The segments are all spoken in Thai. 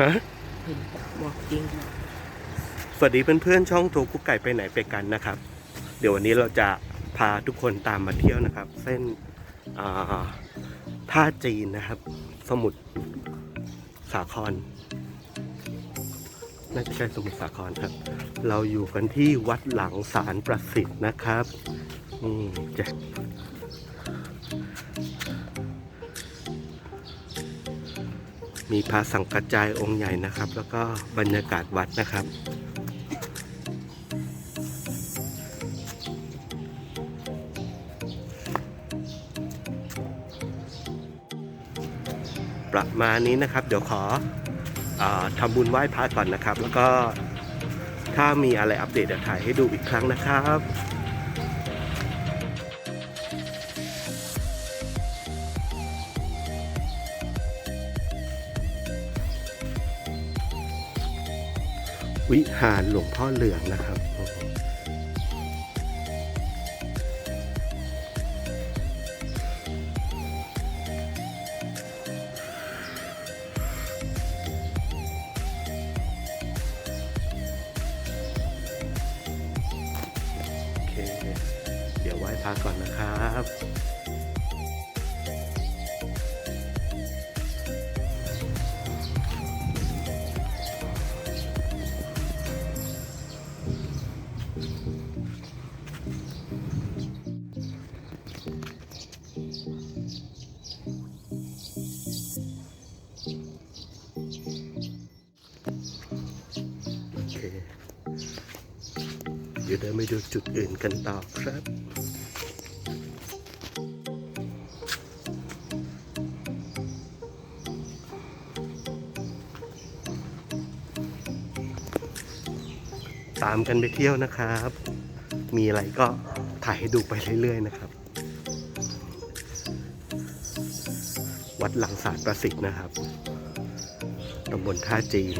ฮะเห็นบอกจริงสวัสดีเพื่อนๆช่องตัวกุ๊กไก่ไปไหนไปกันนะครับ เดี๋ยววันนี้เราจะพาทุกคนตามมาเที่ยวนะครับ เส้นท่าจีนนะครับ สมุทรสาครน่าจะใช่สมุทรสาครครับ เราอยู่กันที่วัดหลังสารประสิทธิ์นะครับนี่จะ มีพระสังกัจจายองค์ใหญ่นะครับ แล้วก็บรรยากาศวัดนะครับประมาณนี้นะครับ เดี๋ยวขออทำบุญไหว้พระก่อนนะครับ แล้วก็ถ้ามีอะไรอัปเดตเดี๋ยวถ่ายให้ดูอีกครั้งนะครับ วิหารหลวงพ่อเหลืองนะครับ โอเค เดี๋ยวไหว้พระก่อนนะครับ ดี๋ยวเดินไปดูจุดอื่นกันต่อครับตามกันไปเที่ยวนะครับ มีอะไรก็ถ่ายให้ดูไปเรื่อย ๆ นะครับ วัดหลังศาสารประสิทธิ์นะครับตำบลท่าจีน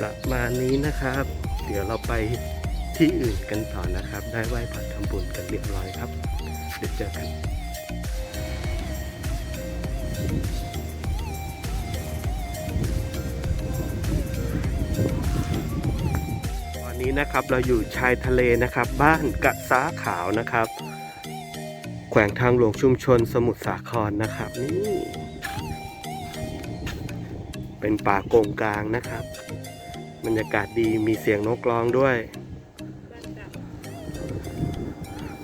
ประมาณนี้นะครับ เดี๋ยวเราไปที่อื่นกันต่อนะครับ ได้ไหว้พระทำบุญกันเรียบร้อยครับ เดี๋ยวเจอกันนนี้นะครับเราอยู่ชายทะเลนะครับ บ้านกะซ้าขาวนะครับ แขวงทางหลวงชุมชนสมุทรสาครนะครับนี่เป็นป่าโกงกลางนะครับ บรรยากาศดีมีเสียงนกร้องด้วย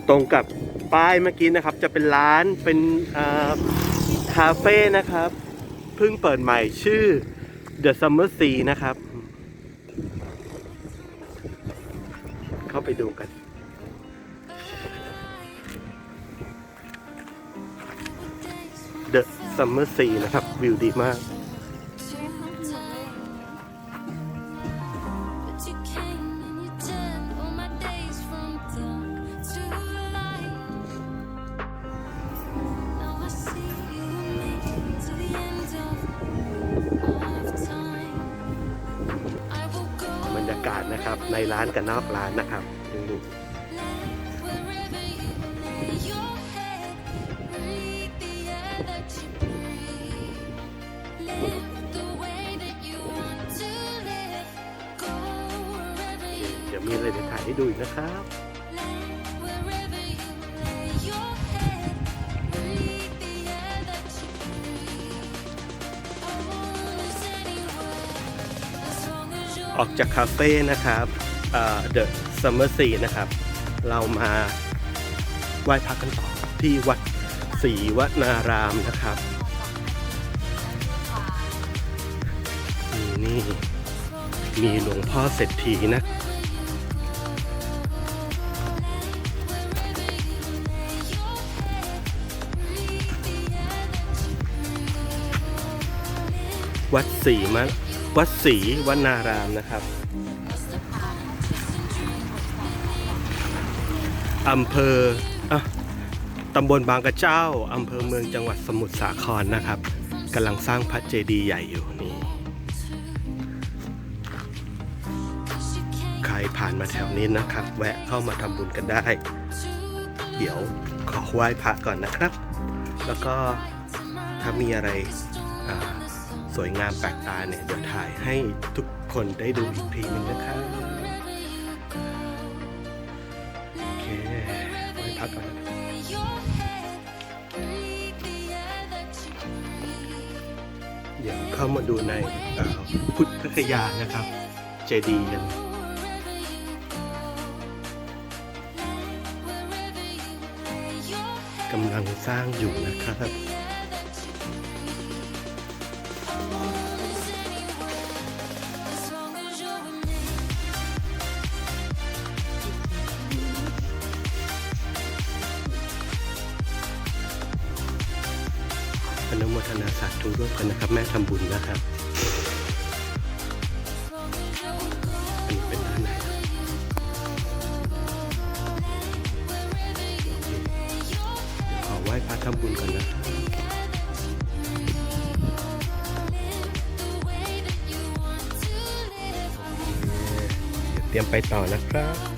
ตรงกับป้ายเมื่อกี้นะครับ จะเป็นร้านเป็นคาเฟ่นะครับเพิ่งเปิดใหม่ชื่อ The Summer Sea นะครับ เข้าไปดูกัน The Summer Sea นะครับ วิวดีมาก ในร้านกับนอกร้านนะครับดูเดี๋ยวมีอะไรจะถ่ายให้ดูอีกนะครับออกจากคาเฟ่นะครับ เอ่อ The Summer Sea นะครับ เรามาไหว้พระกันต่อที่วัดศรีวนารามนะครับ นี่นี่มีหลวงพ่อเศรษฐีนะวัดศรีมะวัดศรีวนารามนะครับ อำเภออะตำบลบางกระเจ้าอำเภอเมืองจังหวัดสมุทรสาครนะครับกำลังสร้างพระเจดีย์ใหญ่อยู่นี่ใครผ่านมาแถวนี้นะครับ แวะเข้ามาทำบุญกันได้ เดี๋ยวขอไหว้พระก่อนนะครับ แล้วก็ถ้ามีอะไรสวยงามแปลกตาเนี่ยเดี๋ยวถ่ายให้ทุกคนได้ดูอีกทีหนึงนะครับ พระก่อนนะ your head, breathe the air that you breathe. เดี๋ยวเข้ามาดูในอ่าพุทธคยานะครับ เจดีย์กัน Wherever you lay your head, กำลังสร้างอยู่นะครับ อนุโมทนาสาธุร่วมกันนะครับ แม่ทำบุญนะครับนนี้เป็นด้านไหนนะเดี๋ยวขอไหว้พระทำบุญก่อนนะครับเดี๋ยวเตรียมไปต่อนะครับ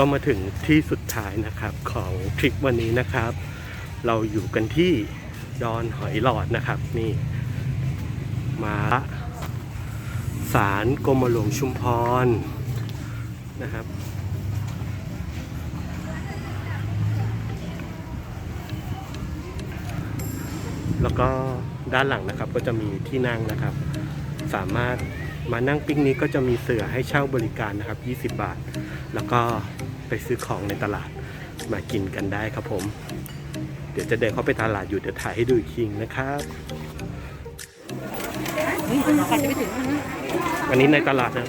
ก็มาถึงที่สุดท้ายนะครับของทริปวันนี้นะครับ เราอยู่กันที่ดอนหอยหลอดนะครับนี่ มาศาลกรมหลวงชุมพรนะครับ แล้วก็ด้านหลังนะครับก็จะมีที่นั่งนะครับ สามารถมานั่งปิกนิกก็จะมีเสือให้เช่าบริการนะครับ 20 บาท แล้วก็ ไปซื้อของในตลาดมากินกันได้ครับผม เดี๋ยวจะเดินเข้าไปตลาดอยู่เดี๋ยวถ่ายให้ดูอีกทีนะครับเฮ้ยเราจะไปถึงแล้วนะอันนี้ในตลาดนะ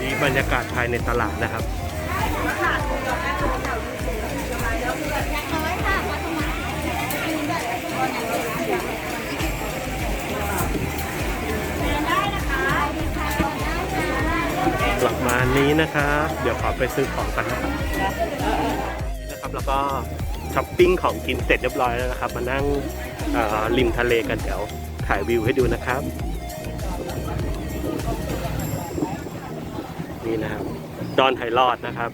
นี่บรรยากาศภายในตลาดนะครับประมานี้นะครับ เดี๋ยวขอไปซื้อของกันนะครับนะครับแล้วก็ ช้อปปิ้งของกินเสร็จเรียบร้อยแล้วนะครับ มานั่งริมทะเลกันเดี๋ยวถ่ายวิวให้ดูนะครับ นี่นะครับ ดอนไหหลอดนะครับ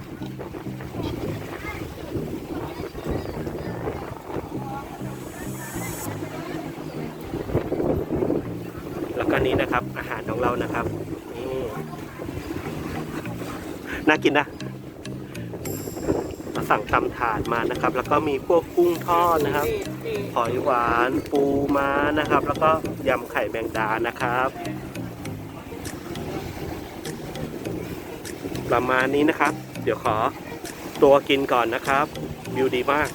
แล้วก็นี้นะครับอาหารของเรานะครับนี่น่ากินนะ สั่งตำถาดมานะครับ แล้วก็มีพวกกุ้งทอดนะครับ หอยหวาน ปูม้านะครับ แล้วก็ยำไข่แมงดานะครับ ประมาณนี้นะครับ เดี๋ยวขอตัวกินก่อนนะครับวิวดีมาก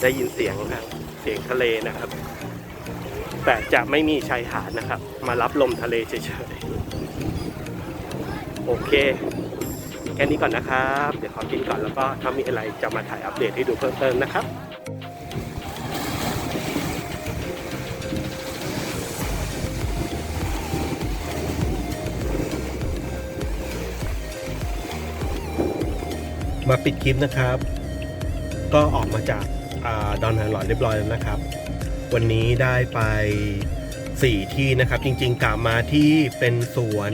ได้ยินเสียงครับเสียงทะเลนะครับ แต่จะไม่มีชายหาดนะครับ มารับลมทะเลเฉยๆ โอเค แค่นี้ก่อนนะครับ เดี๋ยวขอกินก่อนแล้วก็ถ้ามีอะไรจะมาถ่ายอัปเดตให้ดูเพิ่มเติมนะครับมาปิดคลิปนะครับ ก็ออกมาจากอาดอนหันหลอดเรียบร้อยแล้วนะครับ วันนี้ได้ไป 4 ที่นะครับ จริงๆกะมาที่เป็นสวน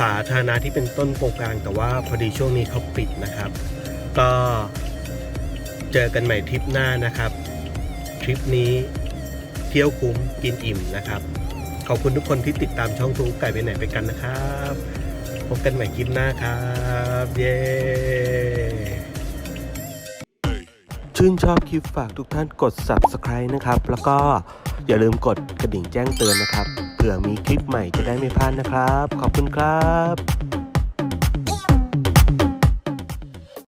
สาธารณะที่เป็นต้นโปรกลาง แต่ว่าพอดีช่วงนี้เขาปิดนะครับ ก็เจอกันใหม่ทริปหน้านะครับ ทริปนี้เที่ยวคุ้มกินอิ่มนะครับ ขอบคุณทุกคนที่ติดตามช่องทูไก่ไปไหนไปกันนะครับ พบกันใหม่คลิปหน้าครับ เย้ชื่นชอบคลิปฝากทุกท่านกด subscribe นะครับ แล้วก็ อย่าลืมกดกระดิ่งแจ้งเตือนนะครับ เผื่อมีคลิปใหม่จะได้ไม่พลาดนะครับ ขอบคุณครับ